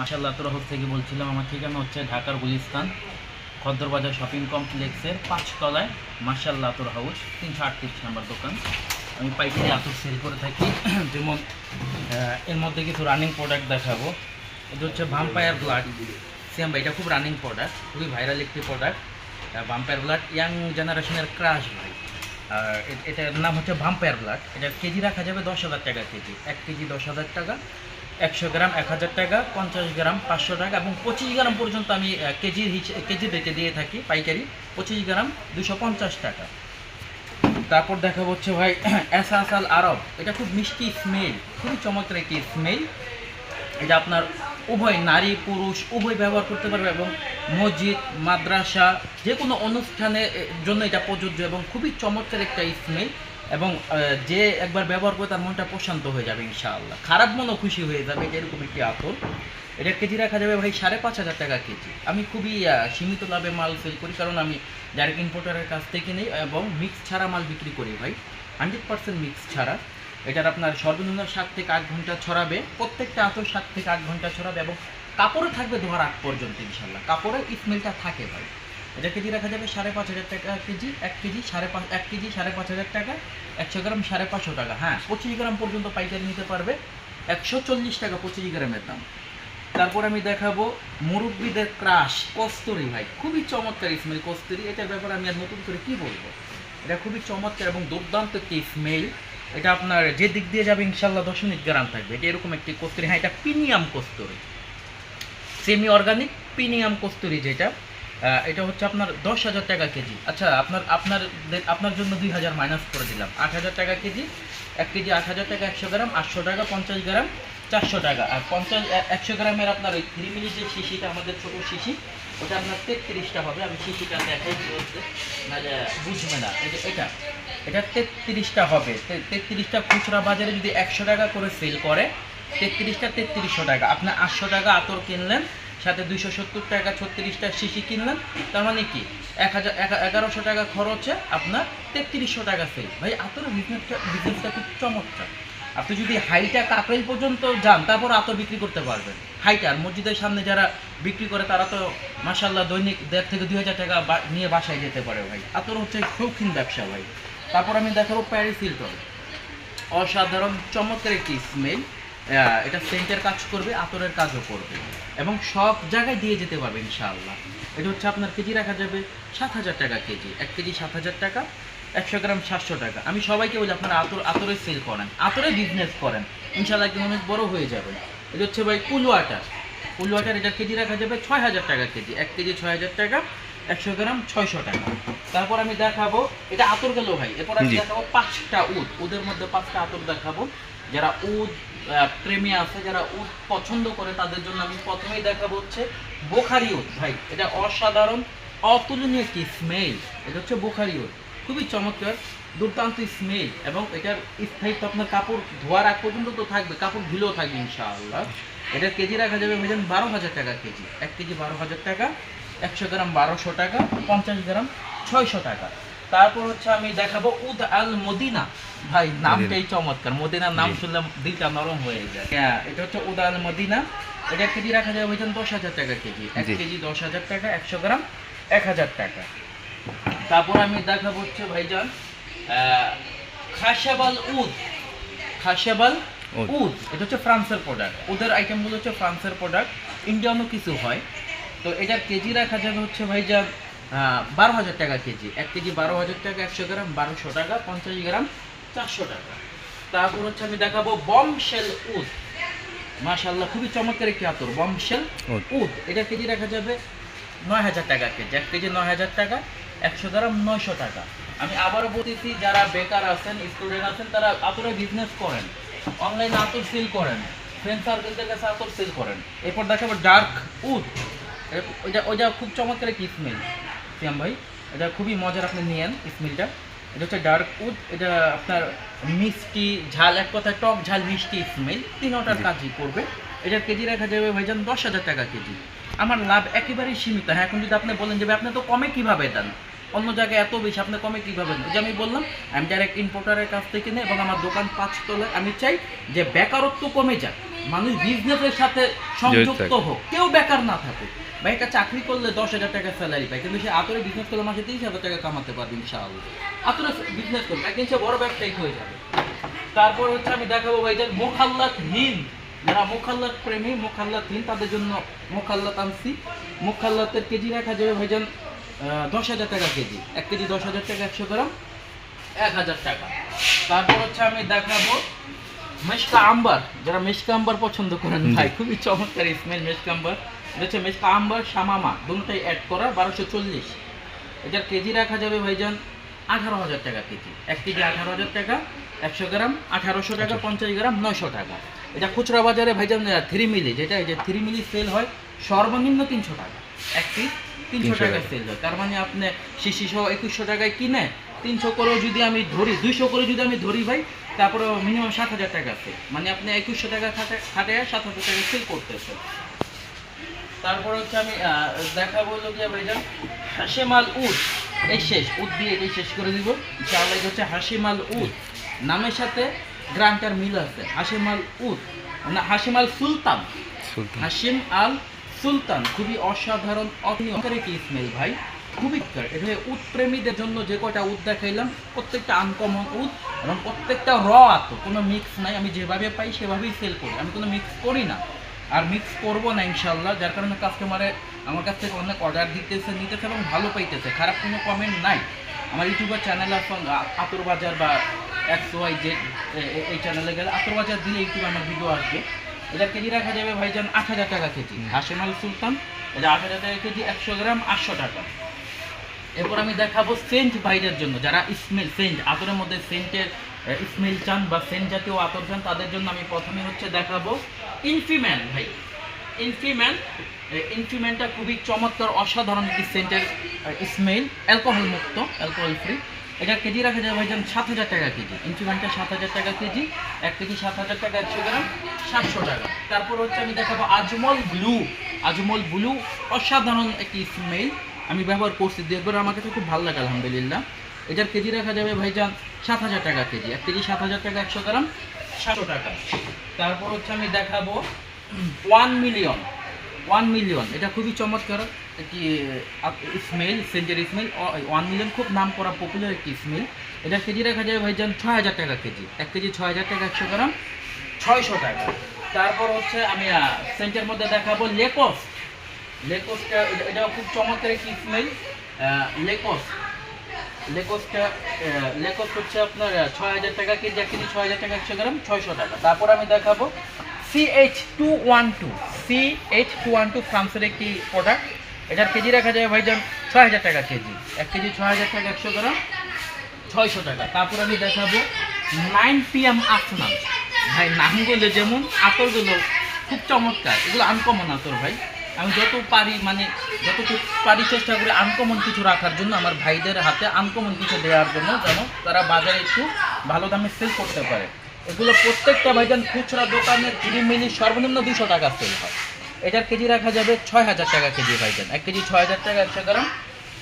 মাসাল্লাহ তোর হাউস থেকে বলছিলাম, আমার ঠিকানা হচ্ছে ঢাকার গুলিস্তান, খদ্দরবাজার শপিং কমপ্লেক্সের পাঁচতলায় মার্শাল্লাহ তোর হাউস, তিনশো আটত্রিশ নাম্বার দোকান। আমি পাইকারি আতর সেল করে থাকি, যেমন এর মধ্যে কিছু রানিং প্রোডাক্ট দেখাবো। এটা হচ্ছে ভাম্পায়ার ব্লাড সিয়াম ভাই, এটা খুব রানিং প্রোডাক্ট খুবই ভাইরাল একটি প্রোডাক্ট ভাম্পায়ার ব্লাড ইয়াং জেনারেশনের ক্রাশ ভাই। আর এটার নাম হচ্ছে ভাম্পায়ার ব্লাড এটা কেজি রাখা যাবে দশ হাজার টাকা কেজি। এক কেজি দশ হাজার টাকা। একশো গ্রাম এক হাজার টাকা পঞ্চাশ গ্রাম পাঁচশো টাকা এবং পঁচিশ গ্রাম পর্যন্ত আমি কেজির কেজি রেটে দিয়ে থাকি পাইকারি। পঁচিশ গ্রাম দুশো পঞ্চাশ টাকা। তারপর দেখা হচ্ছে ভাই এসাসাল আরব। এটা খুব মিষ্টি স্মেল খুবই চমৎকার একটি স্মেল এটা আপনার উভয় নারী পুরুষ উভয় ব্যবহার করতে পারবে এবং মসজিদ মাদ্রাসা যে কোনো অনুষ্ঠানে এ, জন্য এটা প্রযোজ্য এবং খুবই চমৎকার একটা স্মেল এবং যে একবার ব্যবহার করে তার মনটা প্রশান্ত হয়ে যাবে ইনশাআল্লাহ। খারাপ মনও খুশি হয়ে যাবে এরকম একটি আতর এটা কেজি রাখা যাবে ভাই সাড়ে পাঁচ হাজার টাকা কেজি। আমি খুবই সীমিত লাভে মাল সেল করি কারণ আমি ডাইরেক্ট ইম্পোর্টারের কাছ থেকে নিই এবং মিক্স ছাড়া মাল বিক্রি করি ভাই। হান্ড্রেড পার্সেন্ট মিক্স ছাড়া। এটার আপনার সর্বনিম্ন সাত থেকে আট ঘণ্টা ছড়াবে। প্রত্যেকটা আতর সাত থেকে আট ঘণ্টা ছড়াবে এবং কাপড়ে থাকবে ধোয়ার আগ পর্যন্ত ইনশাল্লাহ কাপড়ের স্মেলটা থাকে ভাই। এটা কেজি রাখা যাবে সাড়ে পাঁচ হাজার টাকা কেজি, এক কেজি সাড়ে পাঁচ, এক কেজি সাড়ে পাঁচ হাজার টাকা, একশো গ্রাম সাড়ে পাঁচশো টাকা। হ্যাঁ পঁচিশ গ্রাম পর্যন্ত পাইকারি নিতে পারবে, একশো চল্লিশ টাকা পঁচিশ গ্রামের দাম। তারপর আমি দেখাবো মুরব্বীদের ক্রাশ, কস্তুরি ভাই, খুবই চমৎকার স্মেল কস্তুরি। এটার ব্যাপারে আমি আর নতুন করে কি বলব? এটা খুবই চমৎকার এবং দুর্দান্ত একটি স্মেল এটা আপনার যে দিক দিয়ে যাবে ইনশাল্লাহ দশ মিনিট গ্রাম থাকবে। এটা এরকম একটি কস্তুরি। হ্যাঁ এটা premium kasuri. Semi organic premium kasuri যেটা। এটা হচ্ছে আপনার দশ হাজার টাকা কেজি। আচ্ছা আপনার আপনার আপনার জন্য দুই হাজার মাইনাস করে দিলাম। আট হাজার টাকা কেজি, এক কেজি আট হাজার টাকা, একশো গ্রাম, আটশো টাকা, পঞ্চাশ গ্রাম, চারশো টাকা। আর পঞ্চাশ একশো গ্রামের আপনার ওই থ্রি মিনিট যে শিশিটা, আমাদের ছোটো শিশি, ওটা আপনার তেত্রিশটা হবে। আমি শিশিটা দেখাই কি হচ্ছে না বুঝবে না। এটা এটা এটা তেত্রিশটা হবে। তেত্রিশটা খুচরা বাজারে যদি একশো টাকা করে সেল করে, তেত্রিশটা তেত্রিশশো টাকা। আপনি আটশো টাকা আতর কিনলেন সাথে দুইশো সত্তর টাকা ছত্রিশটা শিশি কিনলেন, তার মানে কি? এক হাজার এগারোশো টাকা খরচে আপনার তেত্রিশশো টাকা সেল ভাই আতর বিজনেসটা বিজনেসটা খুব চমৎকার। আপনি যদি হাইটা কাপেল পর্যন্ত যান, তারপর আতর বিক্রি করতে পারবেন। হাইটা মসজিদের সামনে যারা বিক্রি করে, তারা তো মাসাল্লাহ দৈনিক দেড় থেকে দুই হাজার টাকা নিয়ে বাসায় যেতে পারে ভাই। আতর হচ্ছে শৌখিন ব্যবসা ভাই। তারপর আমি দেখাবো প্যারিস হিলটন অসাধারণ, চমৎকার একটি স্মেল এটা সেন্টের কাজ করবে আতরের কাজও করবে। এবং সব জায়গায় দিয়ে যেতে পারবে ইনশাআল্লাহ। এটা হচ্ছে আপনার কেজি রাখা যাবে সাত হাজার টাকা কেজি। এক কেজি সাত হাজার টাকা একশো গ্রাম সাতশো টাকা। আমি সবাইকে বলি আপনারা আতর আতরের সেল করেন আতরে বিজনেস করেন। ইনশাআল্লাহ একদিন অনেক বড় হয়ে যাবে। এটা হচ্ছে ভাই কুল ওয়াটার কুল ওয়াটার এটা কেজি রাখা যাবে ছয় হাজার টাকা কেজি। এক কেজি ছয় হাজার টাকা একশো গ্রাম ছয়শো টাকা। তারপর আমি দেখাবো এটা আতর গেল ভাই। এরপর আমি দেখাবো পাঁচটা উদ। উদের মধ্যে পাঁচটা আতর দেখাবো। যারা উদ প্রেমী আছে যারা উদ পছন্দ করে, তাদের জন্য আমি প্রথমেই দেখাবো হচ্ছে বোখারি উদ ভাই, এটা অসাধারণ, অতুলনীয় একটি স্মেল এটা হচ্ছে বোখারি উদ খুবই চমৎকার, দুর্দান্ত স্মেল এবং এটার স্থায়িত্ব আপনার কাপড় ধোয়ার আগ পর্যন্ত তো থাকবে, কাপড় ধুলেও থাকবে ইনশাআল্লাহ। এটার কেজি রাখা যাবে ভাইজান বারো হাজার টাকা কেজি। এক কেজি বারো হাজার টাকা, একশো গ্রাম বারোশো টাকা, পঞ্চাশ গ্রাম ছয়শো টাকা। তারপর হচ্ছে আমি দেখাবো উদ আল মদিনা। ভাই নামটাই চমৎকার। মদিনার নাম। শুনলে দিলটা নরম হয়ে যায়। হ্যাঁ এটা হচ্ছে উদ আল মদিনা। এটা কেজি রাখা যাবে ভাইজান দশ হাজার টাকা কেজি। এক কেজি দশ হাজার টাকা একশো গ্রাম এক হাজার টাকা। তারপর আমি দেখাবো হচ্ছে ভাইজান খাসাবাল উদ। খাসাবাল উদ। উদ। এটা হচ্ছে ফ্রান্সের প্রোডাক্ট ওদের আইটেমগুলো হচ্ছে ফ্রান্সের প্রোডাক্ট ইন্ডিয়ানও কিছু হয়। তো এটার কেজি রাখা যাবে হচ্ছে ভাইজান বারো হাজার টাকা কেজি। এক কেজি বারো হাজার টাকা একশো গ্রাম বারোশো টাকা পঞ্চাশ গ্রাম চারশো টাকা। তারপর হচ্ছে আমি দেখাবো বমশেল উদ। মাশাল্লাহ খুবই চমৎকার একটি আতর বমশেল উদ। এটা কেজি রাখা যাবে নয় হাজার টাকা কেজি এক কেজি নয় হাজার টাকা একশো গ্রাম নয়শো টাকা। আমি আবারও বলতেছি যারা বেকার আছেন স্টুডেন্ট আছেন তারা আতরে বিজনেস করেন অনলাইনে আতর সেল করেন ফ্রেন্ড সার্কেলদের কাছে আতর সেল করেন। এরপর দেখাবো ডার্ক উড ওইটা ওইটা খুব চমৎকার একটি স্মেল শ্যাম ভাই এটা খুবই মজার আপনি নিয়েন স্মেলটা এটা হচ্ছে ডার্ক উড এটা আপনার মিষ্টি ঝাল এক কথায় টক ঝাল মিষ্টি স্মেল তিনটার কাজই করবে। এটার কেজি রাখা যাবে ভাইজান দশ হাজার টাকা কেজি। আমার লাভ একেবারেই সীমিত। হ্যাঁ এখন যদি আপনি বলেন যে আপনি তো কমে কীভাবে দেন? অন্য জায়গায় এত বেশি আপনি কমে কীভাবে দেন? যে আমি বললাম আমি ডাইরেক্ট ইম্পোর্টারের কাছ থেকে নিই এবং আমার দোকান পাঁচ পাঁচতলায় আমি চাই যে বেকারত্ব কমে যাক। মানুষ বিজনেসের সাথে সংযুক্ত হোক কেউ বেকার না থাকে ভাই একটা চাকরি করলে দশ হাজার টাকা স্যালারি পায় কিন্তু সে আতরে বিজনেস করলে মাসে তিরিশ হাজার টাকা কামাতে পারবে ইনশাআল্লাহ। আতরে বিজনেস করবে একদিন সে বড় ব্যবসায়ী হয়ে যাবে। তারপর হচ্ছে আমি দেখাবো ভাইজান মোখাল্লাত হিন্দ যারা মোখাল্লাত প্রেমী মোখাল্লাত হিন্দ তাদের জন্য মোখাল্লাত আনছি। মোখাল্লাতের কেজি রাখা যাবে ভাইজান দশ হাজার টাকা কেজি। এক কেজি দশ হাজার টাকা একশো গ্রাম এক হাজার টাকা। তারপর হচ্ছে আমি দেখাবো মেশকা আম্বার যারা মেশকা আম্বার পছন্দ করেন। ভাই খুবই চমৎকার স্মেল মেশকা আম্বার। এটা হচ্ছে মেশকা আম্বার শামামা দুটোই অ্যাড করা বারোশো চল্লিশ। এটার কেজি রাখা যাবে ভাইজান আঠারো হাজার টাকা কেজি। এক কেজি আঠারো হাজার টাকা একশো গ্রাম আঠারোশো টাকা পঞ্চাশ গ্রাম নয়শো টাকা। এটা খুচরা বাজারে ভাইজান থ্রি মিলি যেটা এই যে থ্রি মিলি সেল হয় সর্বনিম্ন তিনশো টাকা। এক পিস তিনশো 300 টাকা টাকা। সেল হয়। তার মানে আপনি শিশি সহ একুশশো টাকায় কিনে তিনশো করেও যদি আমি ধরি দুইশো করে যদি আমি ধরি ভাই তারপরে মিনিমাম সাত হাজার টাকা আছে। মানে আপনি একুশশো টাকা খাটে খাটে সাত হাজার টাকা সেল করতেছেন। তারপর হচ্ছে আমি আহ, দেখাবো হলো গিয়ে ভাইজান হাসিমাল উদ এই শেষ উদ দিয়ে এটাই শেষ করে দিব। এটা হচ্ছে হাসিমাল উদ নামের সাথে গ্রান্টার মিল আছে। হাসিমাল উদ না হাসিমাল সুলতান। সুলতান। হাসিম আল সুলতান। খুবই অসাধারণ অনিয়মকার একটি স্মেল ভাই। খুবই চমৎকার। এটা হচ্ছে উদ প্রেমীদের জন্য যে কয়টা উদ দেখাইলাম, প্রত্যেকটা আনকমন উদ এবং প্রত্যেকটা র আত কোনো মিক্স নাই, আমি যেভাবে পাই সেভাবেই সেল করি। আমি কোনো মিক্স করি না। আর মিক্স করব না ইনশাল্লাহ যার কারণে কাস্টমারে আমার কাছ থেকে অনেক অর্ডার দিতেছে, নিতেছে এবং ভালো পাইতেছে। খারাপ কোনো কমেন্ট নাই। আমার ইউটিউবের চ্যানেল এখন আতর বাজার বা এক্স ওয়াই জেড এই চ্যানেলে গেলে আতর বাজার দিলে ইউটিউবে আমার ভিডিও আসবে। এটা কেজি রাখা যাবে ভাইজান আট হাজার টাকা কেজি। হাসিম আল সুলতান, এটা আট হাজার টাকা কেজি, একশো গ্রাম আটশো টাকা। এরপর আমি দেখাবো সেন্ট ভাইদের জন্য, যারা স্মেল সেন্ট, আতরের মধ্যে সেন্টের স্মেল চান বা সেন্ট জাতীয় আতর চান, তাদের জন্য আমি প্রথমে হচ্ছে দেখাবো ইনফিম্যান ভাই। ইনফিম্যান ইনফিম্যানটা খুবই চমৎকার, অসাধারণ একটি সেন্টের স্মেল অ্যালকোহল মুক্ত অ্যালকোহল ফ্রি এটা কেজি রাখা যাবে ভাইজান সাত হাজার টাকা কেজি। ইনফিম্যানটা সাত হাজার টাকা কেজি, এক কেজি সাত হাজার টাকা, একশো গ্রাম, সাতশো টাকা। তারপর হচ্ছে আমি দেখাবো আজমল ব্লু। আজমল ব্লু, অসাধারণ একটি স্মেল আমি ব্যবহার করছি। দেখবার আমার কাছে খুব ভালো লাগে, আলহামদুলিল্লাহ। এটার কেজি রাখা যাবে ভাইজান সাত হাজার টাকা কেজি। এক কেজি সাত হাজার টাকা, একশো গ্রাম, সাতশো টাকা। তারপর হচ্ছে আমি দেখাবো ওয়ান মিলিয়ন ওয়ান মিলিয়ন। এটা খুবই চমৎকার একটি স্মেল সেন্টের স্মেল ওয়ান মিলিয়ন খুব নাম করা পপুলার একটি স্মেল এটা কেজি রাখা যাবে ভাইজান ছয় হাজার টাকা কেজি। এক কেজি ছয় হাজার টাকা, একশো গ্রাম, ছয়শো টাকা। তারপর হচ্ছে আমি সেন্টের মধ্যে দেখাবো লেকস লেকসটা, এটা- এটাও খুব চমৎকার একটি স্মেল লেকস। লেকসটা লেকস হচ্ছে আপনার ছয় হাজার টাকা কেজি, এক কেজি ছয় হাজার টাকা একশো গ্রাম, ছয়শো টাকা। তারপর আমি দেখাবো C H two one two C H two one two ফ্রান্সের একটি প্রোডাক্ট এটার কেজি রাখা যায় ভাইজান ছয় হাজার টাকা কেজি। এক কেজি ছয় হাজার টাকা একশো গ্রাম, ছয়শো টাকা। তারপর আমি দেখাবো নাইন পি এম আফনান ভাই, নামগুলো যেমন, আতরগুলো খুব চমৎকার। এগুলো আনকমন আতর ভাই। আমি যত পারি মানে যতটুকু পারি চেষ্টা করি আনকমন কিছু রাখার জন্য আমার ভাইদের হাতে আনকমন কিছু দেওয়ার জন্য, যেন তারা বাজারে একটু ভালো দামে সেল করতে পারে। এগুলো প্রত্যেকটা ভাইজান খুচরা দোকানের কুড়ি মিলি সর্বনিম্ন দুশো টাকা সেল হয়। এটার কেজি রাখা যাবে ছয় হাজার টাকা কেজি ভাইজান। এক কেজি ছয় হাজার টাকা একশো গ্রাম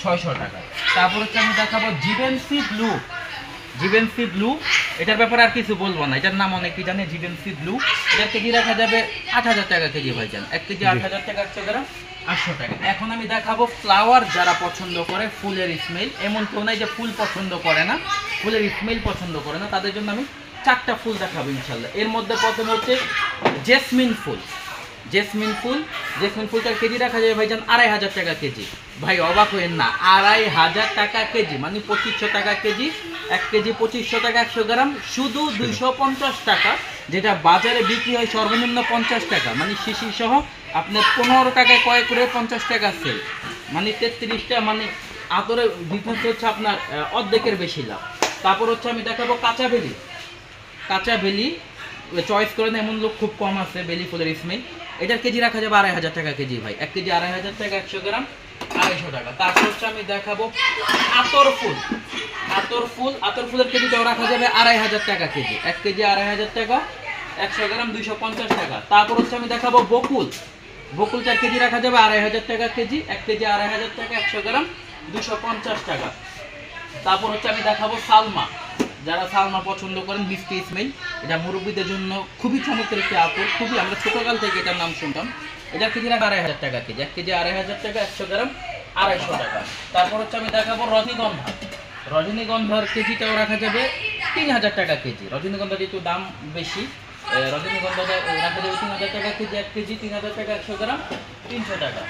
ছয়শো টাকা। তারপর হচ্ছে আমি দেখাবো জিভেন্সি ব্লু জিভেন্সি ব্লু এটার ব্যাপারে আর কিছু বলব না। এটার নাম অনেকেই জানে জিভেন্সি ব্লু। এটার কেজি রাখা যাবে আট হাজার টাকা কেজি ভাইজান এক কেজি আট হাজার টাকা একশো গ্রাম আটশো টাকা। এখন আমি দেখাবো ফ্লাওয়ার যারা পছন্দ করে ফুলের স্মেল এমন কেউ নাই যে ফুল পছন্দ করে না। ফুলের স্মেল পছন্দ করে না। তাদের জন্য আমি চারটা ফুল দেখাবো ইনশাল্লাহ। এর মধ্যে প্রথম হচ্ছে জেসমিন ফুল। জেসমিন ফুল। জেসমিন ফুলটার কেজি রাখা যাবে ভাইজান আড়াই হাজার টাকা কেজি। ভাই অবাক হইেন না। আড়াই হাজার টাকা কেজি মানে পঁচিশশো টাকা কেজি। এক কেজি পঁচিশশো টাকা একশো গ্রাম, শুধু দুইশো পঞ্চাশ টাকা, যেটা বাজারে বিক্রি হয় সর্বনিম্ন পঞ্চাশ টাকা। মানে শিশি সহ আপনার পনেরো টাকায় কয় করে পঞ্চাশ টাকা সেল মানে তেত্রিশটা মানে আতরে বিজনেস হচ্ছে আপনার অর্ধেকের বেশি লাভ। তারপর হচ্ছে আমি দেখাবো কাঁচা বেলি। কাঁচা বেলি চয়েস করেন এমন লোক খুব কম আছে বেলি ফুলের স্মেল এটার কেজি রাখা যাবে আড়াই হাজার টাকা কেজি ভাই। এক কেজি আড়াই হাজার টাকা একশো গ্রাম। আড়াইশো টাকা। তারপর হচ্ছে আমি দেখাবো আতর ফুল। আতর ফুল, আতর ফুলের কেজিটাও রাখা যাবে আড়াই হাজার টাকা কেজি। এক কেজি আড়াই হাজার টাকা, একশো গ্রাম দুইশো পঞ্চাশ টাকা। তারপর হচ্ছে আমি দেখাবো বকুল। বকুল চার কেজি রাখা যাবে আড়াই হাজার টাকা কেজি। এক কেজি আড়াই হাজার টাকা, একশো গ্রাম দুশো পঞ্চাশ টাকা। তারপর হচ্ছে আমি দেখাবো সালমা। যারা সালমা পছন্দ করেন, মিষ্টি ইসমাইল এটা মুরব্বীদের জন্য খুবই চমৎকার একটি আতর। খুবই, আমরা ছোটকাল থেকে এটার নাম শুনতাম। এটা কেজি রাখা আড়াই হাজার টাকা কেজি। এক কেজি আড়াই হাজার টাকা, একশো গ্রাম, আড়াইশো টাকা। তারপর হচ্ছে আমি দেখাবো রজনীগন্ধা। রজনীগন্ধার কেজিটাও রাখা যাবে তিন হাজার টাকা কেজি। রজনীগন্ধার একটু দাম বেশি রজনীগন্ধা রাখা যাবে তিন হাজার টাকা কেজি, এক কেজি তিন হাজার টাকা, একশো গ্রাম, তিনশো টাকা।